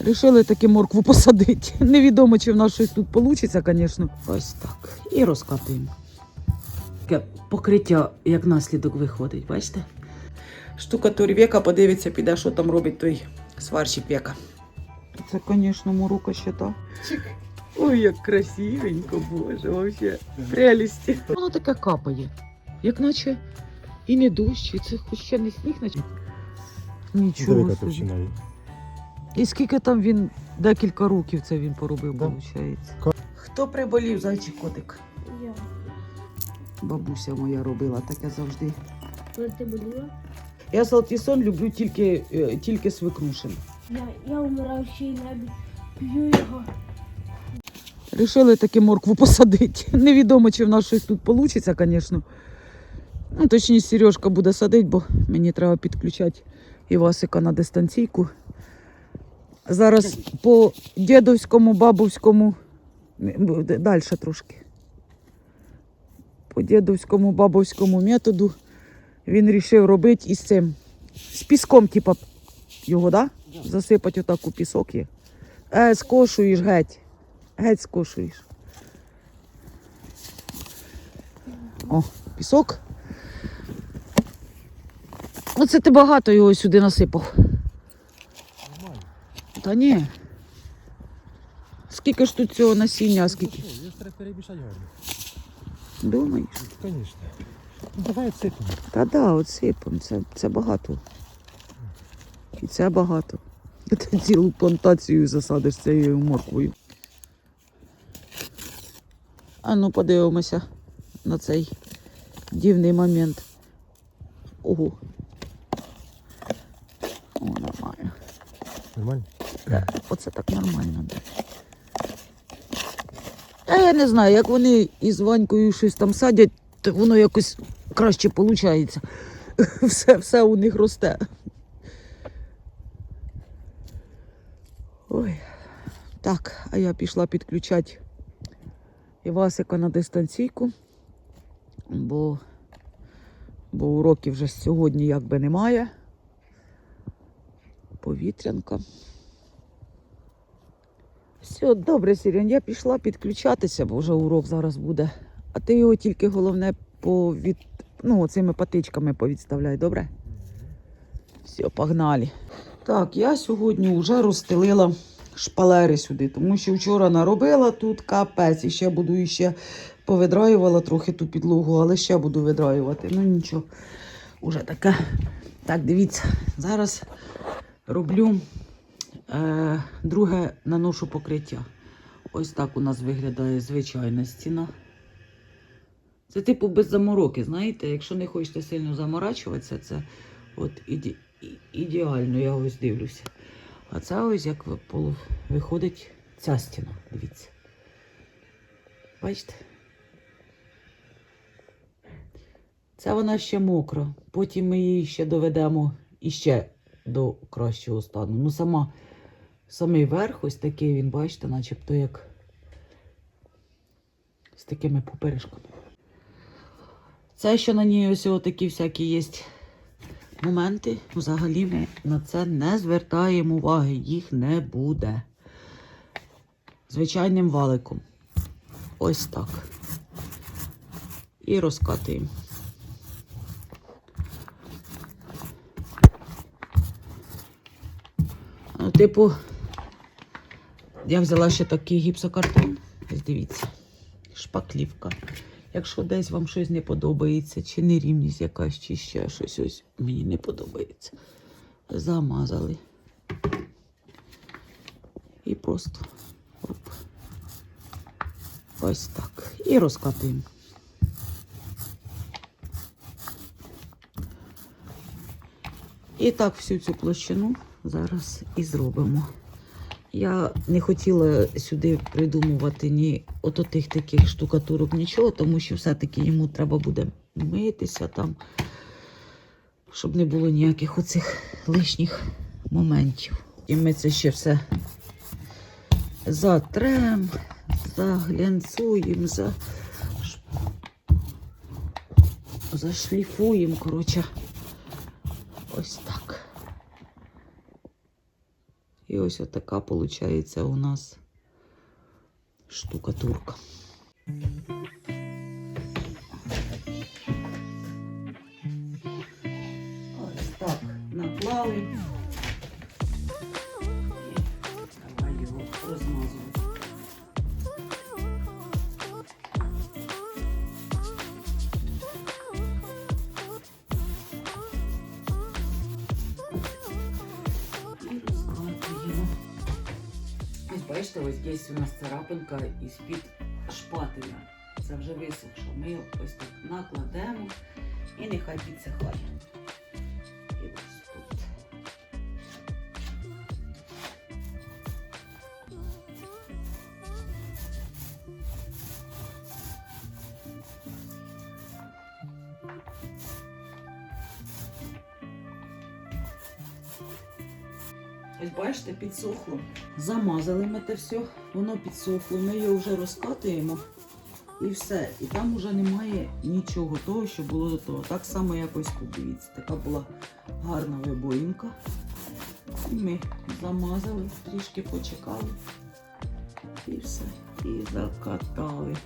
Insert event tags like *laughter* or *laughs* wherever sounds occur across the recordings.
Рішили таки моркву *laughs* посадити. Невідомо, чи в нас щось тут вийде, звісно. Ось так. І розкатуємо. Таке покриття як наслідок виходить, бачите? Штукатур Века подивиться, піде, що там робить той сварщик Века. Це, звісно, морока ще та. Ой, як красивенько, боже, вообще. Прелісті. Воно таке капає. Як наче і не дощ, і це хоч ще не сніг, наче. Нічого. Собі. І скільки там він декілька років це він поробив, Да. виходить. Хто приболів, зайчий котик? Я. Бабуся моя робила таке завжди. Коли ти боліла? Я салтісон люблю тільки, е, тільки свекрушин. Я, я умираю ще й навіть п'ю його. Рішили таки моркву посадити. *laughs* Невідомо, чи в нас щось тут вийде, звісно. Ну, точніше, Сережка буде садити, бо мені треба підключати Івасика на дистанційку. Зараз по дідовському, бабовському, далі трошки. По дідовському, бабовському методу він вирішив робити із цим. З піском, типа, його, да? Засипати отак у пісок є. Е, скошуєш геть. Геть скошуєш. О, пісок. Оце ти багато його сюди насипав. Та ні. Скільки ж тут цього насіння, а скільки? Його треба перемішати гарно. Думаєш? Звісно. Ну, давай отсипемо. Та да, отсипом. Це, це багато. І це багато. *laughs* Ти цілу плантацію засадиш цією морквою. А ну подивимося на цей дивний момент. Ого. О, нормально. Нормально? Оце так нормально. А я не знаю, як вони із Ванькою щось там садять, то воно якось краще виходить. *laughs* Все, все у них росте. Ой. Так, а я пішла підключати Івасика на дистанційку, бо, бо уроків вже сьогодні якби немає. Повітрянка. Все, добре, Сірян, я пішла підключатися, бо вже урок зараз буде. А ти його тільки головне повід... ну, цими патичками повідставляй, добре? Все, погнали. Так, я сьогодні вже розстелила шпалери сюди, тому що вчора наробила тут капець, і ще буду іще повидраювала трохи ту підлогу, але ще буду видраювати. Ну нічого, уже таке. Так, дивіться, зараз роблю друге наношу покриття. Ось так у нас виглядає звичайна стіна. Це типу без замороки, знаєте, якщо не хочете сильно заморачуватися, це от іде, ідеально, я ось дивлюся. А це ось як виходить ця стіна. Дивіться. Бачите? Це вона ще мокра. Потім ми її ще доведемо іще до кращого стану. Ну, сама, самий верх ось такий він, бачите, начебто як з такими поперешками. Це, що на ній ось такі всякі є моменти, взагалі ми на це не звертаємо уваги, їх не буде. Звичайним валиком. Ось так. І розкатуємо. Ну, типу, я взяла ще такий гіпсокартон. Ось дивіться, шпаклівка. Якщо десь вам щось не подобається, чи нерівність якась, чи ще щось ось мені не подобається. Замазали. І просто оп. Ось так. І розкатуємо. І так всю цю площину зараз і зробимо. Я не хотіла сюди придумувати ні от тих таких штукатурок, нічого, тому що все-таки йому треба буде митися там, щоб не було ніяких оцих лишніх моментів. І ми це ще все затрем, заглянцуємо, за... зашліфуємо, коротше. Ось так. І ось така виходить у нас штукатурка. Ось так наклали. Ось ось десь у нас царапинка із-під шпателя. Це вже висохло. Ми його ось так накладемо і нехай підсихає. Ось бачите, підсохло. Замазали ми те все, воно підсохло. Ми його вже розкатуємо і все. І там вже немає нічого того, що було до того. Так само, як ось тут, дивіться, така була гарна вибоїнка. І ми замазали, трішки почекали. І все. І закатали.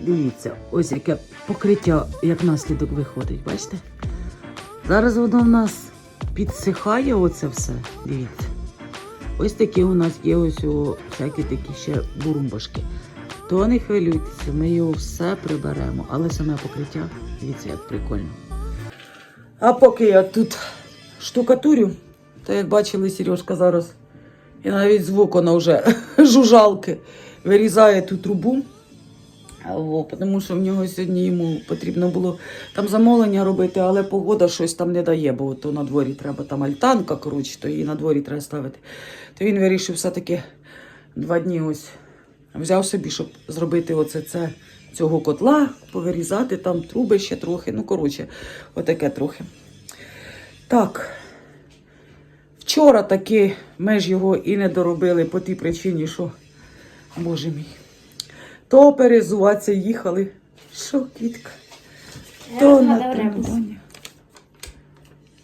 Дивіться, ось яке покриття як наслідок виходить, бачите? Зараз воно в нас підсихає оце все. Дивіться. Ось такі у нас є ось о, всякі такі ще бурумбашки. То не хвилюйтеся, ми його все приберемо. Але саме покриття, дивіться, як прикольно. А поки я тут штукатурю, то як бачили, Сережка зараз і навіть звук вона вже *laughs* жужалки вирізає ту трубу. Тому що в нього сьогодні йому потрібно було там замовлення робити, але погода щось там не дає, бо то на дворі треба там альтанка, коротше, то її на дворі треба ставити. То він вирішив все-таки два дні ось взяв собі, щоб зробити оце це цього котла, повирізати там труби ще трохи. Ну, коротше, отаке трохи. Так. Вчора таки ми ж його і не доробили по тій причині, що, боже мій. То перезуватися їхали. Що, квітка? То на тренування.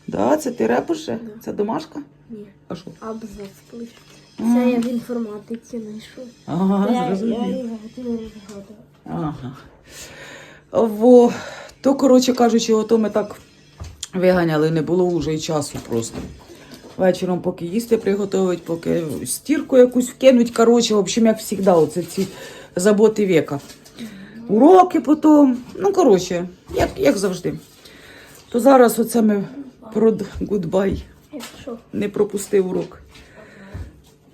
Да, це ти репиш ще? Це домашка? Ні, А що? абзац пише. Це я в інформатиці знайшов. Ага, Я, я зрозумів. його хотіла розгадувати. Ага. Во, то, коротше кажучи, ото ми так виганяли, не було вже і часу просто. Вечором, поки їсти приготувати, поки стірку якусь вкинуть. Коротше, в общем, як завжди, оце ці заботи віка. Уроки потім. Ну, коротше, як, як завжди. То зараз оце ми про гудбай не пропустив урок.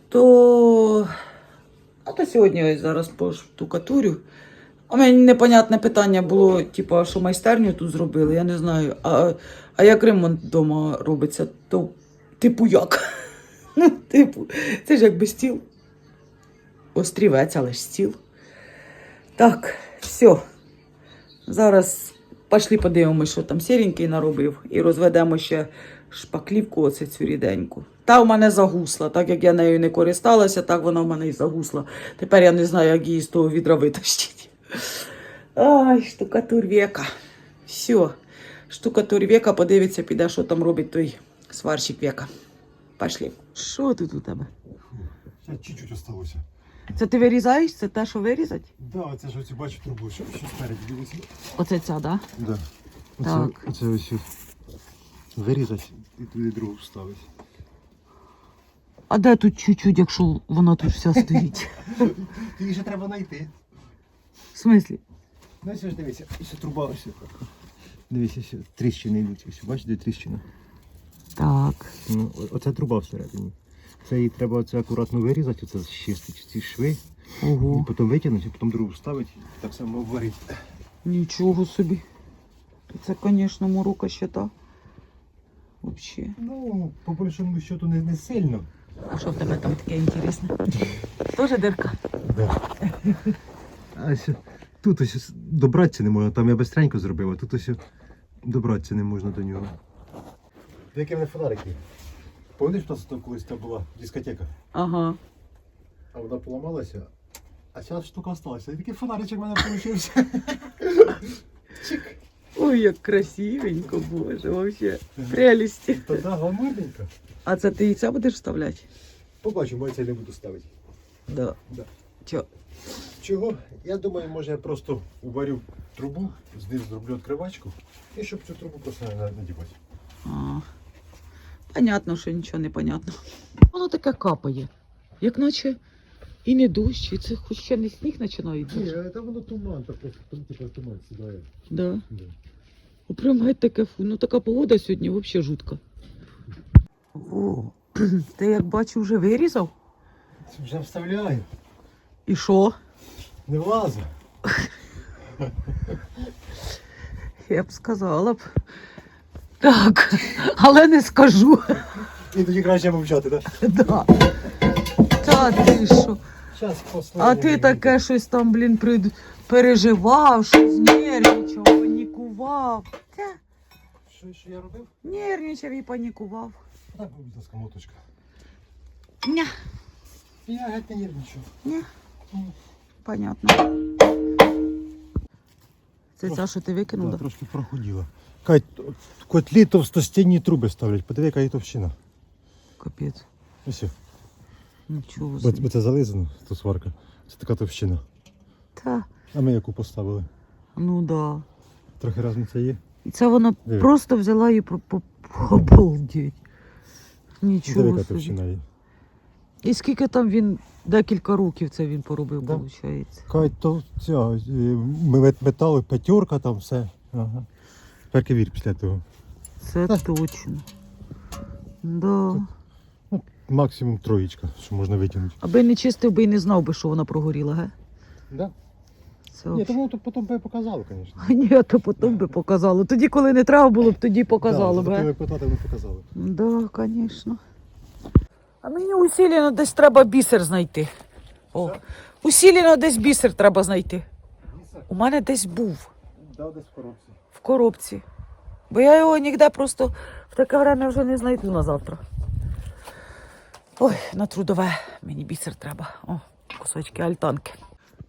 То. А то сьогодні ось зараз поштукатурю. У мене непонятне питання було, типу, що майстерню тут зробили, я не знаю. А, а як ремонт вдома робиться, то типу як? *laughs* Ну, типу, це ж якби стіл. Острівець, але ж стіл. Так, все. Зараз пішли подивимося, що там сіренький наробив, і розведемо ще шпаклівку, оце цю ріденьку. Та в мене загусла, так як я нею не користалася, так вона в мене і загусла. Тепер я не знаю, як її з того відра витащити. Ай, штукатур века. Все. Штукатур века, подивиться, піде, що там робить той сварщик века. Пішли. Що тут у тебе? Чуть-чуть осталося. Це ти вирізаєш? Це те, що вирізати? Да, це ж оці бачу трубу. Що, що спереді дивися? Оце ця, да? Да. Оце, Так. оце ось вирізати і туди другу вставити. А де тут чуть-чуть, якщо вона тут вся стоїть? *laughs* Тобі ще треба знайти. В смислі? Ну, ось ж дивися, ось труба ось. Дивися, ось тріщини йдуть. Ось, бачиш, де тріщина? Так. Ну, оце труба всередині. Це її треба оце акуратно вирізати, оце зчистити ці шви, і потім витягнути, і потім другу вставити, так само обварити. Нічого собі. Це, звісно, морока ще та. Вообще. Ну, по большому счету не, не сильно. А що в тебе там таке інтересне? Тоже дирка? Да. А ось тут ось добратися не можна, там я бистренько зробив, а тут ось добратися не можна до нього. Деякі мене фонарики. Пам'ятаєш, у нас там колись там була дискотека, Ага. а вона поламалася, а ця штука осталася. І такий фонаричок в мене вийшов. *laughs* Ой, як красивенько, боже, вообще. Прелісті. Та да, гламурненько. А це ти яйця будеш вставляти? Побачимо, я це не буду ставити. Да. Да. Чо? Чого? Я думаю, може я просто уварю трубу, знизу зроблю відкривачку, і щоб цю трубу просто на- надівати. А. Понятно, що нічого не понятно. Воно таке капає. Як наче і не дощ, і це хоч ще не сніг починається. Ні, це воно туман, так типу туман сідає. Да. О, прям геть таке фу. Ну така погода сьогодні взагалі жутка. О, *clears throat* ти як бачу, вже вирізав? Вже вставляю. І що? Не влазить. *laughs* Я б сказала б. Так, але не скажу. І тоді краще мовчати, так? Да. Та ти що? Зараз А ти таке щось там, блін, прид... переживав, щось нервничав, панікував. Та, Що, що я робив? нервничав і панікував. Так, будь ласка, моточка. Ня, Я геть не нервничав. ня. Понятно. Це ця, що ти викинув? Да, трошки прохуділо. Котлі товстостінні труби ставлять. Подиви, яка товщина. Капець. Ось. Нічого Бо, бо це зализано, то сварка. Це така товщина. Та, А ми яку поставили? ну да. Трохи різниця є. І це вона Диви. просто взяла і по- по- обалдеть. Диви, Нічого яка собі. товщина є. І скільки там він, декілька років це він поробив, Да. виходить. Кать, то ця, е, метали п'ятерка, там все. Ага. Тепер вір після того. Це точно. Да. Максимум троєчка, що можна витягнути. Аби не чистив би і не знав би, що вона прогоріла, ге? Да? Це Ні, взагалі. тому то потім би показало, звісно. *laughs* Ні, то потім би показало. Тоді, коли не треба було б, тоді показало да, б. за ге? тими питати показали. Да, звісно. А мені усілено десь треба бісер знайти. О, усілено десь бісер треба знайти. У мене десь був Да, десь в коробці. Коробці. Бо я його ніде просто в таке время вже не знайду на завтра. Ой, на трудове мені бісер треба. О, кусочки альтанки.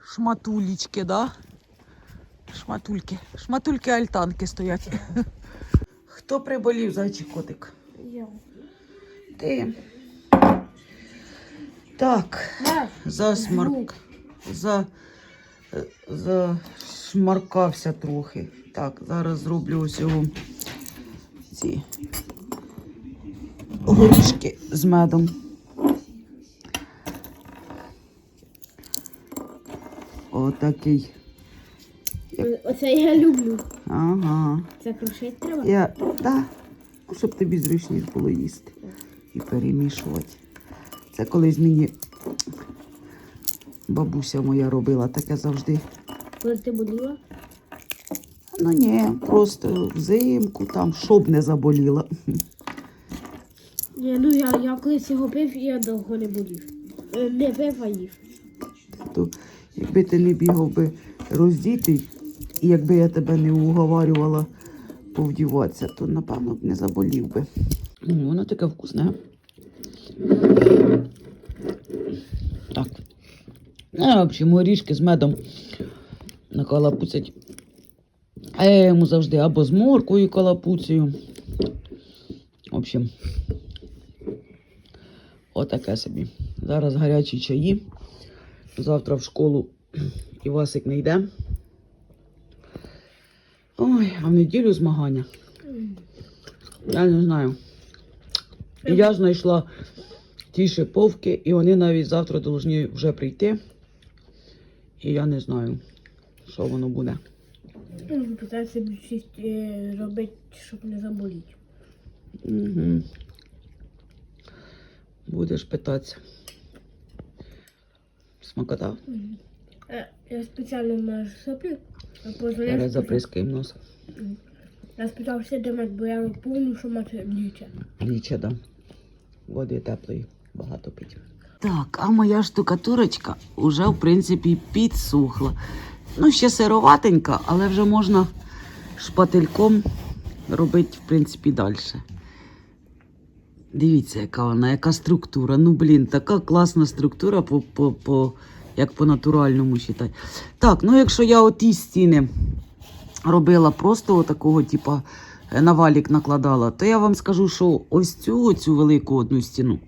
Шматулічки, да? Шматульки. Шматульки альтанки стоять. Хто приболів, зайчий котик? Я. Ти. Так, засмарк. За, е, зашмаркався трохи. Так, зараз зроблю ось його ці горішки з медом. Отакий. Оце я люблю. Ага. Це крушить треба? Я, да, ну, щоб тобі зручніше було їсти і перемішувати. Це колись мені бабуся моя робила таке завжди. Коли ти боліла? Ну ні, просто взимку там, щоб не заболіла. Ні, ну я, я колись його пив і я довго не болів. Е, Не пив, а їв. То якби ти не бігав би роздітий, і якби я тебе не уговарювала повдіватися, то напевно б не заболів би. М, Воно таке вкусне. Так. А, в общем, горішки з медом накалапуцять. А я йому завжди або з морквою калапуцею. В общем, отаке собі. Зараз гарячі чаї. Завтра в школу Івасик не йде. Ой, а в неділю змагання. Я не знаю. І я знайшла ті шиповки, і вони навіть завтра повинні вже прийти. І я не знаю, що воно буде. Ну, Питаюся більшість е, робити, щоб не заболіти. Угу. Будеш питатися. Смакота. Е, Я спеціально маю соплі, а Зараз позволяю. Я спитався до мене, бо я помню, що мати ліче. Ніче, да. Води теплої, багато пить. Так, а моя штукатурочка вже, в принципі, підсухла. Ну, ще сироватенька, але вже можна шпательком робити, в принципі, далі. Дивіться, яка вона, яка структура. Ну, блін, така класна структура, по, по, по, як по натуральному читати. Так, ну якщо я оті стіни робила просто такого, типа, е, на валік накладала, то я вам скажу, що ось цю, оцю велику одну стіну.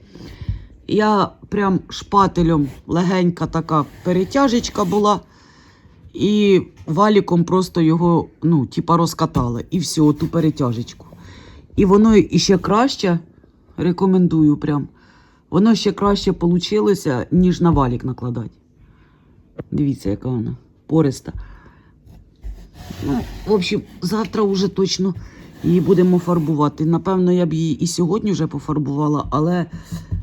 Я прям шпателем легенька така перетяжечка була. І валіком просто його, ну, типа, розкатала. І все, ту перетяжечку. І воно іще краще, рекомендую прям. Воно ще краще получилося, ніж на валік накладати. Дивіться, яка вона пориста. Ну, в общем, завтра вже точно її будемо фарбувати. Напевно, я б її і сьогодні вже пофарбувала, але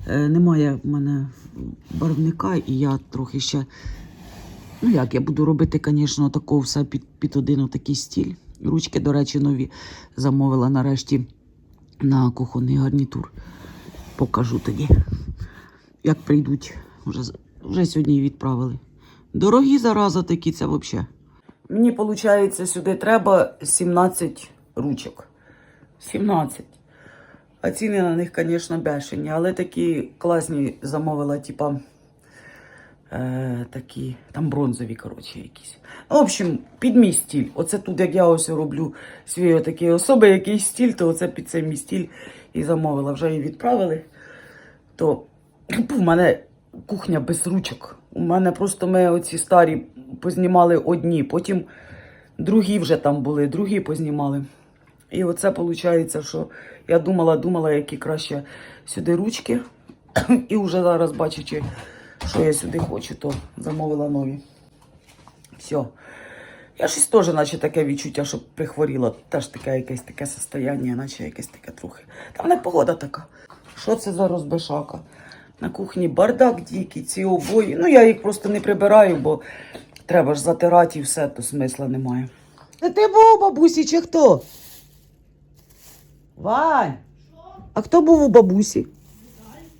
е, немає в мене барвника, і я трохи ще. Ну як, я буду робити, звісно, такого все під, під один такий стіль. Ручки, до речі, нові замовила нарешті на кухонний гарнітур. Покажу тоді, як прийдуть. Вже, вже сьогодні відправили. Дорогі зараза такі, це взагалі. Мені, виходить, сюди треба 17 ручок. 17. А ціни на них, звісно, бешені, але такі класні замовила, типа. Е, такі, там бронзові, коротше, якісь. Ну, в общем, під мій стіль. Оце тут, як я ось роблю свій такий особи, якийсь стіль, то оце під цей мій стіль і замовила. Вже її відправили. То *clears throat* в мене кухня без ручок. У мене просто ми оці старі познімали одні, потім другі вже там були, другі познімали. І оце виходить, що я думала, думала, які краще сюди ручки. *clears throat* І вже зараз, бачачи, що я сюди хочу, то замовила нові. Все. Я щось теж, наче таке відчуття, що прихворіла. Теж таке якесь таке состояння, наче якесь таке трохи. Там не погода така. Що це за розбишака? На кухні бардак дикий, ці обої. Ну, я їх просто не прибираю, бо треба ж затирати і все, то смисла немає. Це ти був бабусі чи хто? Вань! А хто був у бабусі?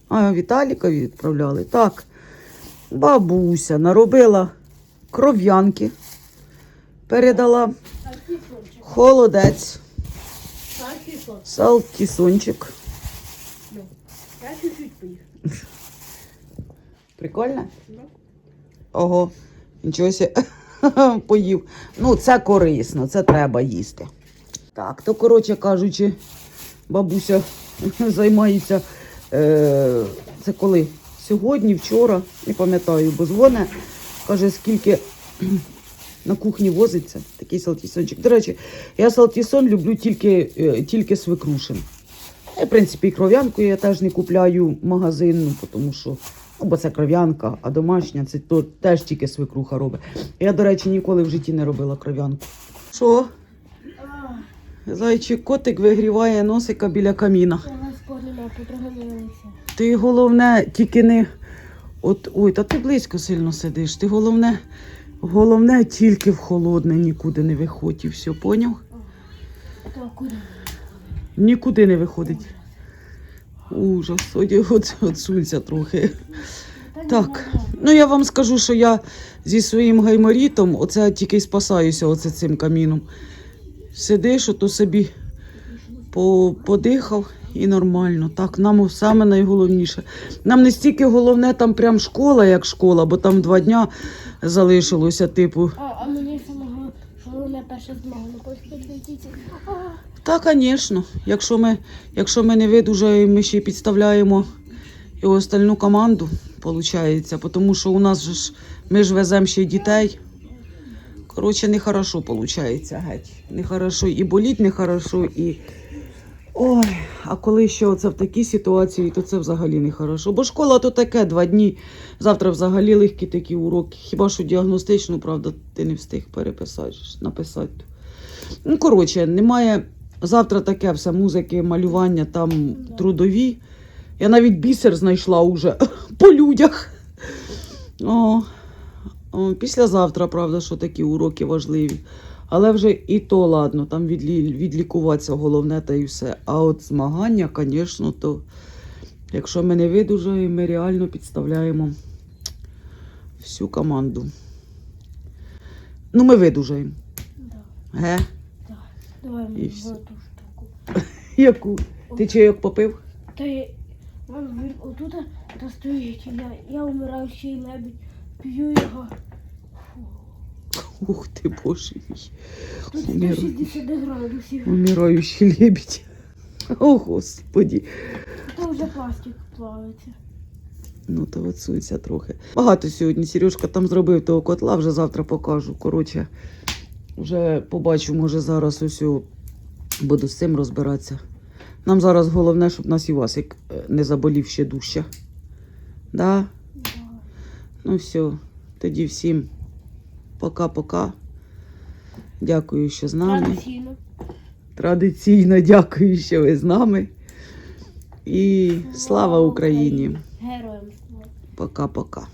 А, Віталіка відправляли. Так. Бабуся наробила кров'янки, передала холодець, салтісончик. Я. Прикольно? Ого, нічого сі *laughs* поїв. Ну, це корисно, це треба їсти. Так, то, коротше кажучи, бабуся *laughs* займається. Е, це коли? Сьогодні, вчора, не пам'ятаю, бо дзвоне, каже, скільки *clears throat* на кухні возиться такий салтісончик. До речі, я салтісон люблю тільки, е, тільки свекрушин. Я, в принципі, і кров'янку я теж не купляю магазинну, тому що ну, бо це кров'янка, а домашня це то теж тільки свекруха робить. Я, до речі, ніколи в житті не робила кров'янку. Що? Зайчик котик вигріває носика біля каміна. Ти головне, тільки не. От, ой, та ти близько сильно сидиш. Ти головне, головне тільки в холодне, нікуди не виходь. І все, поняв? Нікуди не виходить. Ужас, от, от, отсунься трохи. Так, ну я вам скажу, що я зі своїм гайморітом оце тільки й спасаюся оце цим каміном. Сидиш, ото собі по, подихав і нормально. Так, нам саме найголовніше. Нам не стільки головне там прям школа, як школа, бо там два дня залишилося, типу. А, а мені вона перша змога на польській. Так, звісно. Якщо ми, якщо ми не видужаємо, ми ще й підставляємо і остальну команду, виходить. Тому що у нас же ж ми ж веземо ще й дітей. Коротше, нехорошо виходить, геть. Нехорошо і боліть нехорошо, і. Ой, а коли ще оце в такій ситуації, то це взагалі нехорошо. Бо школа то таке, два дні. Завтра взагалі легкі такі уроки. Хіба що діагностичну, правда, ти не встиг переписати, написати. Ну, коротше, немає. Завтра таке все, музики, малювання, там трудові. Я навіть бісер знайшла уже *laughs* по людях. О, о, післязавтра, правда, що такі уроки важливі. Але вже і то ладно, там відлі, відлікуватися головне та і все. А от змагання, звісно, то якщо ми не видужаємо, ми реально підставляємо всю команду. Ну, ми видужаємо. Да, Ге? да. Давай мені в ту штуку. *laughs* Яку? Ти чайок попив? Та й Вон отут стоїть. Я, я умираючий лебідь, п'ю його. Ух ти, боже мій. 160. Умираючий лебідь. О, господі. Це вже пластик плавиться. Ну, то оцується трохи. Багато сьогодні Сережка там зробив того котла, вже завтра покажу. Коротше, вже побачу, може зараз усю буду з цим розбиратися. Нам зараз головне, щоб нас Івасик е, не заболів ще дужче. Да? Да. Ну все, тоді всім пока-пока. Дякую, що з нами. Традиційно. Традиційно дякую, що ви з нами. І слава Україні! Героям слава. Пока-пока.